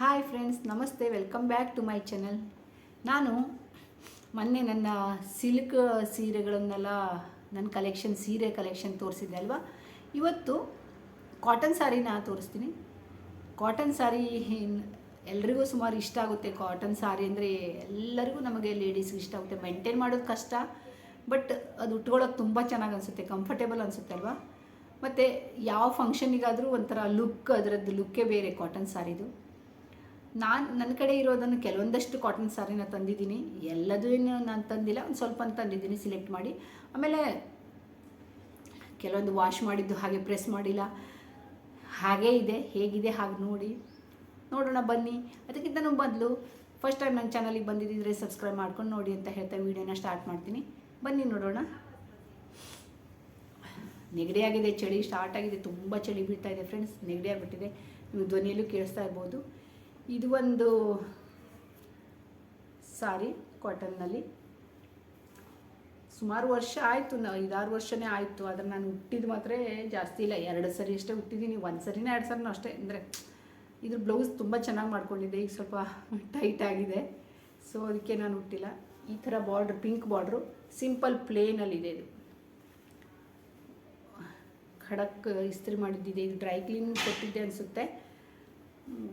Hi friends namaste welcome back to my channel ನಾನು ಮೊನ್ನೆ ನನ್ನ ಸಿಲ್ಕ್ ಸೀರೆಗಳನ್ನೆಲ್ಲ, ನನ್ನ ಕಲೆಕ್ಷನ್ ಸೀರೆ ಕಲೆಕ್ಷನ್ ತೋರಿಸಿದ್ದೆ ಅಲ್ವಾ? ಇವತ್ತು ಕಾಟನ್ ಸ್ಯಾರಿನ ತೋರಿಸ್ತೀನಿ. ಕಾಟನ್ ಸ್ಯಾರಿ ಎಲ್ರಿಗೂ ಸುಮಾರು ಇಷ್ಟ ಆಗುತ್ತೆ ಕಾಟನ್ ಸ್ಯಾರಿ ಅಂದರೆ, ಎಲ್ಲರಿಗೂ ನಮಗೆ ಲೇಡೀಸ್ಗೆ ಇಷ್ಟ ಆಗುತ್ತೆ. ಮೇಂಟೈನ್ ಮಾಡೋದು ಕಷ್ಟ ಬಟ್ ಅದು ಉಟ್ಕೊಳ್ಳೋಕೆ ತುಂಬ ಚೆನ್ನಾಗಿ ಅನಿಸುತ್ತೆ ಕಂಫರ್ಟೇಬಲ್ ಅನಿಸುತ್ತೆ ಅಲ್ವಾ? ಮತ್ತು ಯಾವ ಫಂಕ್ಷನಿಗಾದರೂ ಒಂಥರ ಲುಕ್ ಅದರದ್ದು ಲುಕ್ಕೇ ಬೇರೆ ಕಾಟನ್ ಸ್ಯಾರಿದು ನಾನು ನನ್ನ ಕಡೆ ಇರೋದನ್ನು ಕೆಲವೊಂದಷ್ಟು ಕಾಟನ್ ಸಾರಿನ ತಂದಿದ್ದೀನಿ. ಎಲ್ಲದೂ ನಾನು ತಂದಿಲ್ಲ, ಒಂದು ಸ್ವಲ್ಪ ತಂದಿದ್ದೀನಿ ಸಿಲೆಕ್ಟ್ ಮಾಡಿ. ಆಮೇಲೆ ಕೆಲವೊಂದು ವಾಶ್ ಮಾಡಿದ್ದು ಹಾಗೆ ಪ್ರೆಸ್ ಮಾಡಿಲ್ಲ. ಹಾಗೇ ಇದೆ, ಹೇಗಿದೆ ಹಾಗೆ ನೋಡಿ. ನೋಡೋಣ, ಬನ್ನಿ. ಅದಕ್ಕಿಂತ ಬದಲು ಫಸ್ಟ್ ಟೈಮ್ ನನ್ನ ಚಾನಲಿಗೆ ಬಂದಿದ್ದರೆ ಸಬ್ಸ್ಕ್ರೈಬ್ ಮಾಡ್ಕೊಂಡು ನೋಡಿ ಅಂತ ಹೇಳ್ತಾ ವೀಡಿಯೋನ ಸ್ಟಾರ್ಟ್ ಮಾಡ್ತೀನಿ. ಬನ್ನಿ ನೋಡೋಣ. ನೆಗಡಿ ಆಗಿದೆ, ಚಳಿ ಸ್ಟಾರ್ಟ್ ಆಗಿದೆ, ತುಂಬ ಚಳಿ ಬೀಳ್ತಾ ಇದೆ ಫ್ರೆಂಡ್ಸ್ ನೆಗಡಿ ಆಗಿಬಿಟ್ಟಿದೆ. ನೀವು ಧ್ವನಿಯಲ್ಲೂ ಕೇಳಿಸ್ತಾ ಇರ್ಬೋದು. ಇದು ಒಂದು ಸಾರಿ ಕಾಟನ್ನಲ್ಲಿ. ಸುಮಾರು ವರ್ಷ ಆಯಿತು, ನಾ ಐದಾರು ವರ್ಷನೇ ಆಯಿತು, ಆದರೆ ನಾನು ಹುಟ್ಟಿದ ಮಾತ್ರ ಜಾಸ್ತಿ ಇಲ್ಲ. ಎರಡು ಸರಿ ಅಷ್ಟೇ ಹುಟ್ಟಿದ್ದೀನಿ ಒಂದು ಸರಿನೇ ಎರಡು ಸರಿನೂ ಅಷ್ಟೇ. ಅಂದರೆ ಇದ್ರ ಬ್ಲೌಸ್ ತುಂಬ ಚೆನ್ನಾಗಿ ಮಾಡ್ಕೊಂಡಿದ್ದೆ, ಈಗ ಸ್ವಲ್ಪ ಟೈಟ್ ಆಗಿದೆ. ಸೊ ಅದಕ್ಕೆ ನಾನು ಹುಟ್ಟಿಲ್ಲ ಈ ಥರ ಬಾರ್ಡ್ರ್, ಪಿಂಕ್ ಬಾರ್ಡ್ರು, ಸಿಂಪಲ್ ಪ್ಲೇನಲ್ಲಿದೆ ಇದು. ಖಡಕ್ ಇಸ್ತ್ರಿ ಮಾಡಿದ್ದಿದೆ, ಇದು ಡ್ರೈ ಕ್ಲೀನ್ ಕೊಟ್ಟಿದ್ದೆ ಅನಿಸುತ್ತೆ.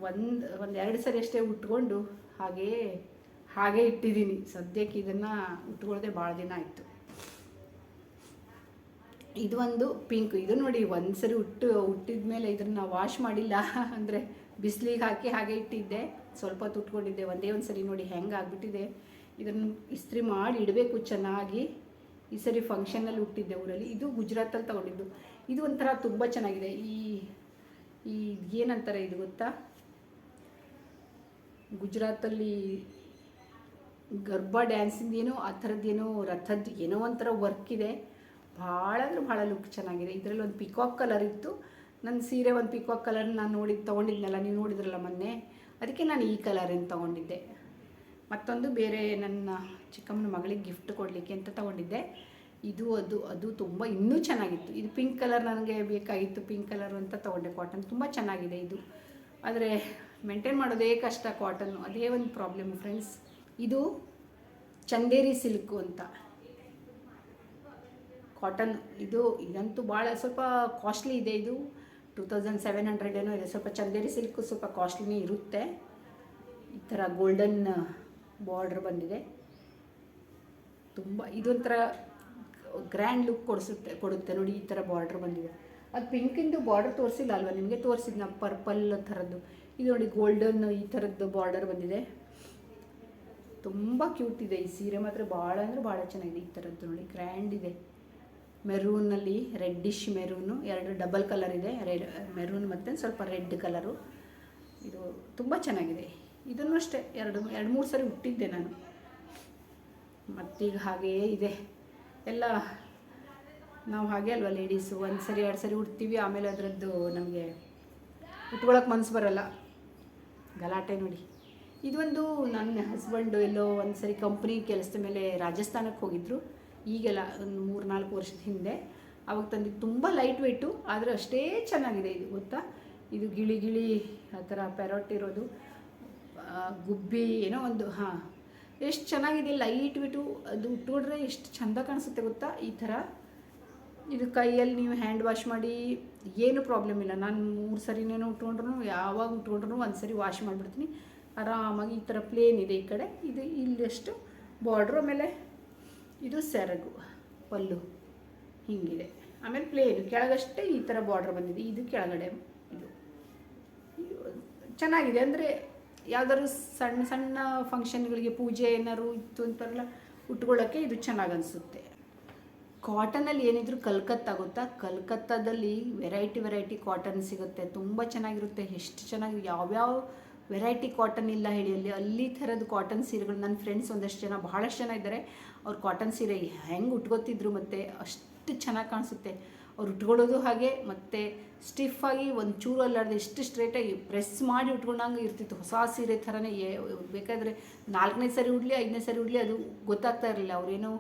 ಒಂದು ಒಂದು ಎರಡು ಸರಿ ಅಷ್ಟೇ ಉಟ್ಕೊಂಡು ಹಾಗೇ, ಹಾಗೆ ಇಟ್ಟಿದ್ದೀನಿ. ಸದ್ಯಕ್ಕೆ ಇದನ್ನು ಉಟ್ಕೊಳ್ಳದೆ ಭಾಳ ದಿನ ಆಯಿತು. ಇದು ಒಂದು ಪಿಂಕ್, ಇದು ನೋಡಿ ಒಂದು ಸರಿ ಉಟ್ಟು ಹುಟ್ಟಿದ ಮೇಲೆ ಇದನ್ನು ವಾಶ್ ಮಾಡಿಲ್ಲ ಅಂದರೆ ಬಿಸಿಲಿಗೆ ಹಾಕಿ ಹಾಗೆ ಇಟ್ಟಿದ್ದೆ. ಸ್ವಲ್ಪ ಹೊತ್ತು ಉಟ್ಕೊಂಡಿದ್ದೆ. ಒಂದೇ ಒಂದು ಸರಿ ನೋಡಿ ಹೆಂಗೆ ಆಗಿಬಿಟ್ಟಿದೆ. ಇದನ್ನು ಇಸ್ತ್ರಿ ಮಾಡಿ ಇಡಬೇಕು ಚೆನ್ನಾಗಿ. ಈ ಸರಿ ಫಂಕ್ಷನಲ್ಲಿ ಹುಟ್ಟಿದ್ದೆ ಊರಲ್ಲಿ. ಇದು ಗುಜರಾತಲ್ಲಿ ತೊಗೊಂಡಿದ್ದು. ಇದು ಒಂಥರ ತುಂಬ ಚೆನ್ನಾಗಿದೆ. ಈ ಈ ಏನಂತಾರೆ ಇದು ಗೊತ್ತಾ? ಗುಜರಾತಲ್ಲಿ ಗರ್ಭ ಡ್ಯಾನ್ಸಿಂದ ಏನೋ, ಆ ಥರದ್ದೇನೋ ರಥದ್ದು ಏನೋ ಒಂಥರ ವರ್ಕ್ ಇದೆ. ಭಾಳ ಅಂದ್ರೆ ಭಾಳ ಲುಕ್ ಚೆನ್ನಾಗಿದೆ. ಇದರಲ್ಲಿ ಒಂದು ಪಿಕಾಕ್ ಕಲರ್ ಇತ್ತು. ನನ್ನ ಸೀರೆ ಒಂದು ಪಿಕಾಕ್ ಕಲರ್ ನಾನು ನೋಡಿ ತೊಗೊಂಡಿದ್ನಲ್ಲ, ನೀವು ನೋಡಿದ್ರಲ್ಲ ಮೊನ್ನೆ? ಅದಕ್ಕೆ ನಾನು ಈ ಕಲರನ್ನು ತೊಗೊಂಡಿದ್ದೆ. ಮತ್ತೊಂದು ಬೇರೆ ನನ್ನ ಚಿಕ್ಕಮ್ಮನ ಮಗಳಿಗೆ ಗಿಫ್ಟ್ ಕೊಡಲಿಕ್ಕೆ ಅಂತ ತೊಗೊಂಡಿದ್ದೆ. ಇದು, ಅದು ಅದು ತುಂಬ ಇನ್ನೂ ಚೆನ್ನಾಗಿತ್ತು. ಇದು ಪಿಂಕ್ ಕಲರ್ ನನಗೆ ಬೇಕಾಗಿತ್ತು. ಪಿಂಕ್ ಕಲರ್ ಅಂತ ತೊಗೊಂಡೆ. ಕಾಟನ್ ತುಂಬ ಚೆನ್ನಾಗಿದೆ ಇದು. ಆದರೆ ಮೇಂಟೈನ್ ಮಾಡೋದೇ ಕಷ್ಟ ಕಾಟನ್ನು ಅದೇ ಒಂದು ಪ್ರಾಬ್ಲಮ್ ಫ್ರೆಂಡ್ಸ್ ಇದು ಚಂದೇರಿ ಸಿಲ್ಕು ಅಂತ. ಕಾಟನ್ ಇದು ಇದಂತೂ ಭಾಳ ಸ್ವಲ್ಪ ಕಾಸ್ಟ್ಲಿ ಇದೆ ಇದು. ಟೂ ತೌಸಂಡ್ ಸೆವೆನ್ ಹಂಡ್ರೆಡ್ ಏನೋ ಇದೆ. ಸ್ವಲ್ಪ ಚಂದೇರಿ ಸಿಲ್ಕು ಸ್ವಲ್ಪ ಕಾಸ್ಟ್ಲಿನೇ ಇರುತ್ತೆ. ಈ ಥರ ಗೋಲ್ಡನ್ ಬಾರ್ಡ್ರ್ ಬಂದಿದೆ. ತುಂಬ ಇದೊಂಥರ ಗ್ರ್ಯಾಂಡ್ ಲುಕ್ ಕೊಡಿಸುತ್ತೆ, ಕೊಡುತ್ತೆ ನೋಡಿ ಈ ಥರ ಬಾರ್ಡ್ರ್ ಬಂದಿದೆ. ಅದು ಪಿಂಕಿಂದು ಬಾರ್ಡರ್ ತೋರಿಸಿಲ್ಲ ಅಲ್ವಾ ನಿಮಗೆ ತೋರಿಸಿದ್ದು ನಾವು ಪರ್ಪಲ್ ಥರದ್ದು. ಇದು ನೋಡಿ ಗೋಲ್ಡನ್ ಈ ಥರದ್ದು ಬಾರ್ಡರ್ ಬಂದಿದೆ. ತುಂಬ ಕ್ಯೂಟ್ ಇದೆ. ಈ ಸೀರೆ ಮಾತ್ರ ಭಾಳ ಅಂದರೆ ಭಾಳ ಚೆನ್ನಾಗಿದೆ ಈ ಥರದ್ದು ನೋಡಿ. ಗ್ರ್ಯಾಂಡ್ ಇದೆ. ಮೆರೂನಲ್ಲಿ ರೆಡ್ಡಿಶ್ ಮೆರೂನು ಎರಡು ಡಬಲ್ ಕಲರ್ ಇದೆ. ರೆಡ್ ಮೆರೂನ್ ಮತ್ತು ಸ್ವಲ್ಪ ರೆಡ್ ಕಲರು ಇದು ತುಂಬ ಚೆನ್ನಾಗಿದೆ. ಇದನ್ನು ಅಷ್ಟೇ ಎರಡು ಎರಡು ಮೂರು ಸರಿ ಹುಟ್ಟಿದ್ದೆ ನಾನು. ಮತ್ತೀಗ ಹಾಗೆಯೇ ಇದೆ. ಎಲ್ಲ ನಾವು ಹಾಗೆ ಅಲ್ವಾ ಲೇಡೀಸು ಒಂದು ಸರಿ, ಎರಡು ಸರಿ ಉಡ್ತೀವಿ, ಆಮೇಲೆ ಅದರದ್ದು ನಮಗೆ ಉಟ್ಕೊಳಕ್ಕೆ ಮನಸ್ಸು ಬರಲ್ಲ. ಗಲಾಟೆ ನೋಡಿ. ಇದೊಂದು ನನ್ನ ಹಸ್ಬೆಂಡು ಎಲ್ಲೋ ಒಂದು ಸರಿ ಕಂಪ್ನಿ ಕೆಲಸದ ಮೇಲೆ ರಾಜಸ್ಥಾನಕ್ಕೆ ಹೋಗಿದ್ದರು ಈಗೆಲ್ಲ ಒಂದು ಮೂರು ನಾಲ್ಕು ವರ್ಷದ ಹಿಂದೆ. ಅವಾಗ ತಂದಿದ್ದು ತುಂಬ ಲೈಟ್ ವೆಯ್ಟು ಆದರೆ ಅಷ್ಟೇ ಚೆನ್ನಾಗಿದೆ ಇದು, ಗೊತ್ತಾ? ಇದು ಗಿಳಿ ಗಿಳಿ ಆ ಥರ ಪೆರೋಟ್ ಇರೋದು. ಗುಬ್ಬಿ, ಏನೋ ಒಂದು, ಹಾಂ. ಎಷ್ಟು ಚೆನ್ನಾಗಿದೆ ಲೈಟ್ ಬಿಟ್ಟು ಅದು ಉಟ್ಕೊಂಡ್ರೆ ಎಷ್ಟು ಚಂದ ಕಾಣಿಸುತ್ತೆ ಗೊತ್ತಾ? ಈ ಥರ. ಇದು ಕೈಯಲ್ಲಿ ನೀವು ಹ್ಯಾಂಡ್ ವಾಶ್ ಮಾಡಿ, ಏನು ಪ್ರಾಬ್ಲಮ್ ಇಲ್ಲ. ನಾನು ಮೂರು ಸರಿನೇನೋ ಉಟ್ಕೊಂಡ್ರು ಯಾವಾಗ ಉಟ್ಕೊಂಡ್ರು ಒಂದು ಸರಿ ವಾಶ್ ಮಾಡಿಬಿಡ್ತೀನಿ. ಆರಾಮಾಗಿ ಈ ಥರ ಪ್ಲೇನ್ ಇದೆ ಈ ಕಡೆ. ಇದು ಇಲ್ಲಷ್ಟು ಬಾರ್ಡ್ರು ಆಮೇಲೆ ಇದು ಸೆರಗು, ಪಲ್ಲು. ಹೀಗಿದೆ. ಆಮೇಲೆ ಪ್ಲೇನು ಕೆಳಗಷ್ಟೇ ಈ ಥರ ಬಾರ್ಡ್ರ್ ಬಂದಿದೆ. ಇದು ಕೆಳಗಡೆ ಇದು. ಇದು ಚೆನ್ನಾಗಿದೆ. ಅಂದರೆ ಯಾವ್ದಾದ್ರು ಸಣ್ಣ ಸಣ್ಣ ಫಂಕ್ಷನ್ಗಳಿಗೆ ಪೂಜೆ ಏನಾದ್ರು ಇತ್ತು ಅಂತಾರಲ್ಲ ಉಟ್ಕೊಳ್ಳೋಕ್ಕೆ ಇದು ಚೆನ್ನಾಗಿ ಅನಿಸುತ್ತೆ ಕಾಟನಲ್ಲಿ ಏನಿದ್ರು ಕಲ್ಕತ್ತಾ ಗೊತ್ತಾ? ಕಲ್ಕತ್ತಾದಲ್ಲಿ ವೆರೈಟಿ ವೆರೈಟಿ ಕಾಟನ್ ಸಿಗುತ್ತೆ. ತುಂಬ ಚೆನ್ನಾಗಿರುತ್ತೆ. ಎಷ್ಟು ಚೆನ್ನಾಗಿ, ಯಾವ್ಯಾವ ವೆರೈಟಿ ಕಾಟನ್ ಇಲ್ಲ ಹೇಳಿ, ಅಲ್ಲಿ ಅಲ್ಲಿ ಥರದ ಕಾಟನ್ ಸೀರೆಗಳು. ನನ್ನ ಫ್ರೆಂಡ್ಸ್ ಒಂದಷ್ಟು ಜನ ಭಾಳಷ್ಟು ಜನ ಇದ್ದಾರೆ. ಅವ್ರು ಕಾಟನ್ ಸೀರೆ ಹೆಂಗೆ ಉಟ್ಕೋತಿದ್ರು ಮತ್ತು ಅಷ್ಟು ಚೆನ್ನಾಗಿ ಕಾಣಿಸುತ್ತೆ. ಅವ್ರು ಉಟ್ಕೊಳ್ಳೋದು ಹಾಗೆ, ಮತ್ತು ಸ್ಟಿಫಾಗಿ ಒಂದು ಚೂರು ಅಲ್ಲಾರ್ದು ಎಷ್ಟು ಸ್ಟ್ರೇಟಾಗಿ ಪ್ರೆಸ್ ಮಾಡಿ ಉಟ್ಕೊಂಡಂಗೆ ಇರ್ತಿತ್ತು. ಹೊಸ ಸೀರೆ ಥರನೇ ಬೇಕಾದರೆ ನಾಲ್ಕನೇ ಸರಿ ಉಡಲಿ, ಐದನೇ ಸರಿ ಉಡಲಿ, ಅದು ಗೊತ್ತಾಗ್ತಾ ಇರಲಿಲ್ಲ. ಅವ್ರೇನೋ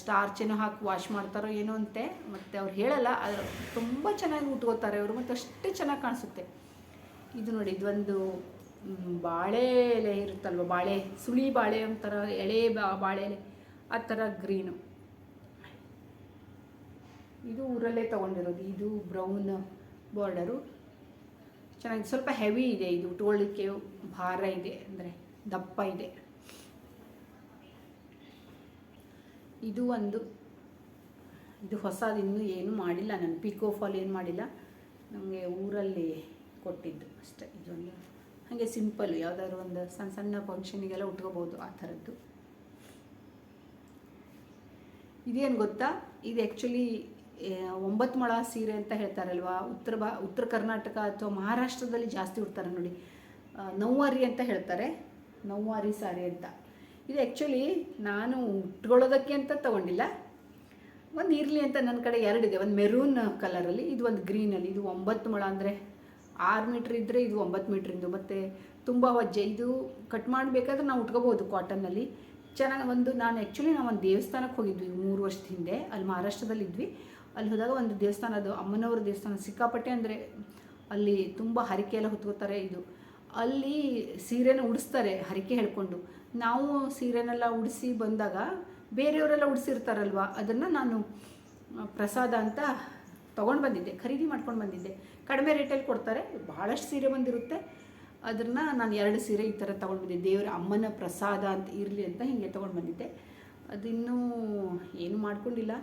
ಸ್ಟಾರ್ಚ್ ಏನೋ ಹಾಕಿ ವಾಶ್ ಮಾಡ್ತಾರೋ ಏನೋ ಅಂತೆ, ಮತ್ತು ಅವ್ರು ಹೇಳಲ್ಲ, ಆದರೆ ತುಂಬ ಚೆನ್ನಾಗಿ ಉಟ್ಕೋತಾರೆ ಅವರು, ಮತ್ತು ಅಷ್ಟೇ ಚೆನ್ನಾಗಿ ಕಾಣಿಸುತ್ತೆ. ಇದು ನೋಡಿ, ಇದೊಂದು ಬಾಳೆ ಎಲೆ ಇರುತ್ತಲ್ವ, ಬಾಳೆ, ಸುಳಿ ಬಾಳೆ ಒಂಥರ ಎಳೆ ಬಾ, ಬಾಳೆ ಎಲೆ, ಆ ಥರ ಗ್ರೀನು ಇದು ಊರಲ್ಲೇ ತೊಗೊಂಡಿರೋದು. ಇದು ಬ್ರೌನ್ ಬಾರ್ಡರು ಚೆನ್ನಾಗಿ ಸ್ವಲ್ಪ ಹೆವಿ ಇದೆ ಇದು. ಉಟ್ಕೊಳ್ಳಿಕ್ಕೆ ಭಾರ ಇದೆ. ಅಂದರೆ ದಪ್ಪ ಇದೆ. ಇದು ಒಂದು. ಇದು ಹೊಸದು. ಇನ್ನೂ ಏನು ಮಾಡಿಲ್ಲ ನಾನು. ಪಿಕೋ ಫಾಲ್ ಏನು ಮಾಡಿಲ್ಲ. ನಮಗೆ ಊರಲ್ಲಿ ಕೊಟ್ಟಿದ್ದು ಅಷ್ಟೇ. ಇದೊಂದು. ಹಾಗೆ ಸಿಂಪಲ್ ಯಾವುದಾದ್ರು ಒಂದು ಸಣ್ಣ ಸಣ್ಣ ಫಂಕ್ಷನಿಗೆಲ್ಲ ಉಟ್ಕೋಬೋದು ಆ ಥರದ್ದು. ಇದೇನು ಗೊತ್ತಾ? ಇದು ಆ್ಯಕ್ಚುಲಿ ಒಂಬತ್ತು ಮೊಳ ಸೀರೆ ಅಂತ ಹೇಳ್ತಾರಲ್ವಾ? ಉತ್ತರ ಬಾ, ಉತ್ತರ ಕರ್ನಾಟಕ ಅಥವಾ ಮಹಾರಾಷ್ಟ್ರದಲ್ಲಿ ಜಾಸ್ತಿ ಉಡ್ತಾರೆ ನೋಡಿ. ನೌವಾರಿ ಅಂತ ಹೇಳ್ತಾರೆ. ನೌವಾರಿ ಸಾರಿ ಅಂತ. ಇದು ಆ್ಯಕ್ಚುಲಿ ನಾನು ಉಟ್ಕೊಳ್ಳೋದಕ್ಕೆ ಅಂತ ತಗೊಂಡಿಲ್ಲ. ಒಂದು ಇರಲಿ ಅಂತ ನನ್ನ ಕಡೆ ಎರಡಿದೆ ಒಂದು ಮೆರೂನ್ ಕಲರಲ್ಲಿ ಇದು ಒಂದು ಗ್ರೀನಲ್ಲಿ ಇದು ಒಂಬತ್ತು ಮೊಳ ಅಂದರೆ ಆರು ಮೀಟ್ರ್ ಇದ್ದರೆ ಇದು ಒಂಬತ್ತು ಮೀಟ್ರಿಂದು ಮತ್ತು ತುಂಬ ವಜ್ಜೆ. ಇದು ಕಟ್ ಮಾಡಬೇಕಾದ್ರೆ ನಾವು ಉಟ್ಕೋಬೋದು ಕಾಟನ್ನಲ್ಲಿ ಚೆನ್ನಾಗಿ ಒಂದು, ನಾನು ಆ್ಯಕ್ಚುಲಿ ನಾವು ಒಂದು ದೇವಸ್ಥಾನಕ್ಕೆ ಹೋಗಿದ್ವಿ ಮೂರು ವರ್ಷದ ಹಿಂದೆ. ಅಲ್ಲಿ ಮಹಾರಾಷ್ಟ್ರದಲ್ಲಿ ಇದ್ವಿ ಅಲ್ಲಿ ಹೋದಾಗ ಒಂದು ದೇವಸ್ಥಾನ ಅದು ಅಮ್ಮನವ್ರ ದೇವಸ್ಥಾನ, ಸಿಕ್ಕಾಪಟ್ಟೆ ಅಂದರೆ ಅಲ್ಲಿ ತುಂಬ ಹರಿಕೆ ಎಲ್ಲ ಹೊತ್ಕೋತಾರೆ ಇದು. ಅಲ್ಲಿ ಸೀರೆನ ಉಡಿಸ್ತಾರೆ ಹರಿಕೆ ಹೇಳ್ಕೊಂಡು. ನಾವು ಸೀರೆನೆಲ್ಲ ಉಡಿಸಿ ಬಂದಾಗ ಬೇರೆಯವರೆಲ್ಲ ಉಡಿಸಿರ್ತಾರಲ್ವ, ಅದನ್ನು ನಾನು ಪ್ರಸಾದ ಅಂತ ತೊಗೊಂಡು ಬಂದಿದ್ದೆ, ಖರೀದಿ ಮಾಡ್ಕೊಂಡು ಬಂದಿದ್ದೆ. ಕಡಿಮೆ ರೇಟಲ್ಲಿ ಕೊಡ್ತಾರೆ ಭಾಳಷ್ಟು ಸೀರೆ ಬಂದಿರುತ್ತೆ. ಅದನ್ನು ನಾನು ಎರಡು ಸೀರೆ ಈ ಥರ ತೊಗೊಂಡು ಬಂದಿದ್ದೆ. ದೇವರ ಅಮ್ಮನ ಪ್ರಸಾದ ಅಂತ ಇರಲಿ ಅಂತ ಹೀಗೆ ತೊಗೊಂಡು ಬಂದಿದ್ದೆ. ಅದಿನ್ನೂ ಏನು ಮಾಡ್ಕೊಂಡಿಲ್ಲ.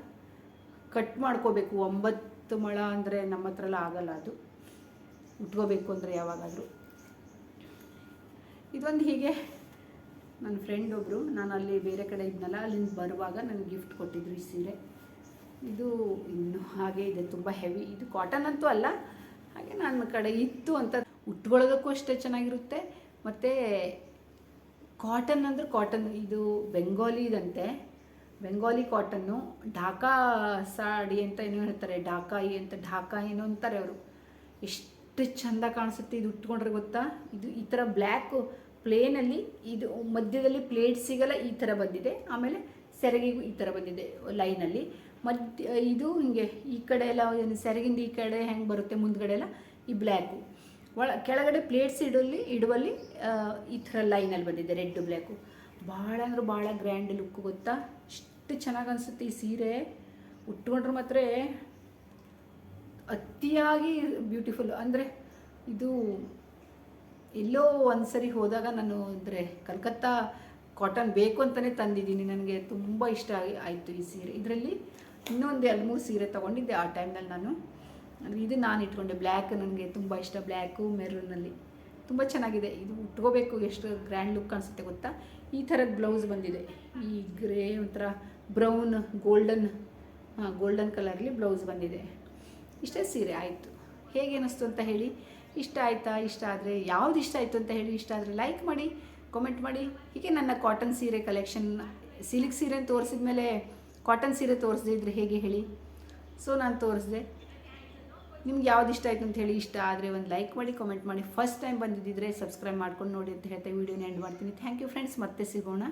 ಕಟ್ ಮಾಡ್ಕೋಬೇಕು. ಒಂಬತ್ತು ಮೊಳ ಅಂದರೆ ನಮ್ಮ ಹತ್ರ ಎಲ್ಲ ಆಗಲ್ಲ ಅದು. ಉಟ್ಕೋಬೇಕು ಅಂದರೆ ಯಾವಾಗಾದರೂ. ಇದೊಂದು ಹೀಗೆ. ನನ್ನ ಫ್ರೆಂಡ್ ಒಬ್ಬರು ನಾನು ಅಲ್ಲಿ ಬೇರೆ ಕಡೆ ಇದ್ನಲ್ಲ, ಅಲ್ಲಿಂದ ಬರುವಾಗ ನನಗೆ ಗಿಫ್ಟ್ ಕೊಟ್ಟಿದ್ರು ಈ ಸೀರೆ. ಇದು ಇನ್ನೂ ಹಾಗೆ ಇದೆ, ತುಂಬ ಹೆವಿ ಇದು ಕಾಟನ್ ಅಂತೂ ಅಲ್ಲ, ಹಾಗೆ ನನ್ನ ಕಡೆ ಇತ್ತು ಅಂತ. ಉಟ್ಕೊಳ್ಳೋದಕ್ಕೂ ಅಷ್ಟೇ ಚೆನ್ನಾಗಿರುತ್ತೆ. ಮತ್ತು ಕಾಟನ್ ಅಂದರೆ ಕಾಟನ್ ಇದು ಬೆಂಗಾಲಿ ಇದಂತೆ. ಬೆಂಗಾಲಿ ಕಾಟನ್ನು ಢಾಕಾ ಸಾಡಿ ಅಂತ ಏನೋ ಹೇಳ್ತಾರೆ, ಢಾಕಾಯಿ ಅಂತ, ಢಾಕಾ ಏನೋ ಅಂತಾರೆ ಅವರು. ಎಷ್ಟು ಚಂದ ಕಾಣಿಸುತ್ತೆ ಇದು ಉಟ್ಕೊಂಡ್ರೆ ಗೊತ್ತಾ? ಇದು ಈ ಥರ ಬ್ಲ್ಯಾಕು ಪ್ಲೇನಲ್ಲಿ ಇದು ಮಧ್ಯದಲ್ಲಿ ಪ್ಲೇಟ್ ಸಿಗಲ್ಲ, ಈ ಥರ ಬಂದಿದೆ. ಆಮೇಲೆ ಸೆರಗಿಗೂ ಈ ಥರ ಬಂದಿದೆ ಲೈನಲ್ಲಿ. ಮಧ್ಯ ಇದು ಹಿಂಗೆ ಈ ಕಡೆ ಎಲ್ಲ ಸೆರಗಿಂದ ಈ ಕಡೆ ಹೆಂಗೆ ಬರುತ್ತೆ ಮುಂದ್ಗಡೆ ಎಲ್ಲ ಈ ಬ್ಲ್ಯಾಕು. ಒಳ ಕೆಳಗಡೆ ಪ್ಲೇಟ್ಸ್ ಇಡುವಲ್ಲಿ ಇಡುವಲ್ಲಿ ಈ ಥರ ಲೈನಲ್ಲಿ ಬಂದಿದೆ, ರೆಡ್ ಬ್ಲ್ಯಾಕು. ಭಾಳ ಅಂದ್ರೆ ಭಾಳ ಗ್ರ್ಯಾಂಡ್ ಲುಕ್ ಗೊತ್ತಾ? ಇಷ್ಟು ಚೆನ್ನಾಗಿ ಅನಿಸುತ್ತೆ ಈ ಸೀರೆ. ಉಟ್ಕೊಂಡ್ರೆ ಮಾತ್ರ ಅತಿಯಾಗಿ ಬ್ಯೂಟಿಫುಲ್ ಅಂದರೆ ಇದು ಎಲ್ಲೋ ಒಂದು ಸರಿ ಹೋದಾಗ ನಾನು ಅಂದರೆ ಕಲ್ಕತ್ತಾ ಕಾಟನ್ ಬೇಕು ಅಂತಲೇ ತಂದಿದ್ದೀನಿ. ನನಗೆ ತುಂಬ ಇಷ್ಟ ಆಯಿತು ಈ ಸೀರೆ. ಇದರಲ್ಲಿ ಇನ್ನೊಂದು ಎರಡು ಮೂರು ಸೀರೆ ತೊಗೊಂಡಿದ್ದೆ ಆ ಟೈಮ್ನಲ್ಲಿ ನಾನು. ಅಂದರೆ ಇದು ನಾನು ಇಟ್ಕೊಂಡೆ. ಬ್ಲ್ಯಾಕ್ ನನಗೆ ತುಂಬ ಇಷ್ಟ. ಬ್ಲ್ಯಾಕು ಮೆರೂನಲ್ಲಿ ತುಂಬ ಚೆನ್ನಾಗಿದೆ. ಇದು ಉಟ್ಕೋಬೇಕು, ಎಷ್ಟು ಗ್ರ್ಯಾಂಡ್ ಲುಕ್ ಅನಿಸುತ್ತೆ ಗೊತ್ತಾ? ಈ ಥರದ ಬ್ಲೌಸ್ ಬಂದಿದೆ. ಈ ಗ್ರೇ ಒಂಥರ ಬ್ರೌನ್ ಗೋಲ್ಡನ್ ಹಾಂ ಗೋಲ್ಡನ್ ಕಲರ್ಲಿ ಬ್ಲೌಸ್ ಬಂದಿದೆ. ಇಷ್ಟೇ ಸೀರೆ ಆಯಿತು. ಹೇಗೆ ಅನ್ನಿಸ್ತು ಅಂತ ಹೇಳಿ? ಇಷ್ಟ ಆಯಿತಾ? ಇಷ್ಟ ಆದರೆ ಯಾವ್ದು ಇಷ್ಟ ಆಯಿತು ಅಂತ ಹೇಳಿ ಇಷ್ಟ ಆದರೆ ಲೈಕ್ ಮಾಡಿ ಕಾಮೆಂಟ್ ಮಾಡಿ. ಹೀಗೆ ನನ್ನ ಕಾಟನ್ ಸೀರೆ ಕಲೆಕ್ಷನ್ ಸಿಲ್ಕ್ ಸೀರೆ ತೋರಿಸಿದ ಮೇಲೆ ಕಾಟನ್ ಸೀರೆ ತೋರಿಸಿದ್ರೆ ಹೇಗೆ ಹೇಳಿ? ಸೊ ನಾನು ತೋರಿಸಿದೆ. ನಿಮ್ಗೆ ಯಾವ್ದು ಇಷ್ಟ ಆಯ್ತು ಅಂತ ಹೇಳಿ ಇಷ್ಟ ಆದರೆ ಒಂದು ಲೈಕ್ ಮಾಡಿ ಕಾಮೆಂಟ್ ಮಾಡಿ. ಫಸ್ಟ್ ಟೈಮ್ ಬಂದಿದ್ದಿದ್ರೆ ಸಬ್ಸ್ಕ್ರೈಬ್ ಮಾಡ್ಕೊಂಡು ನೋಡಿ ಅಂತ ಹೇಳ್ತಾ ವೀಡಿಯೋನ ಎಂಡ್ ಮಾಡ್ತೀನಿ. ಥ್ಯಾಂಕ್ ಯು ಫ್ರೆಂಡ್ಸ್ ಮತ್ತೆ ಸಿಗೋಣ.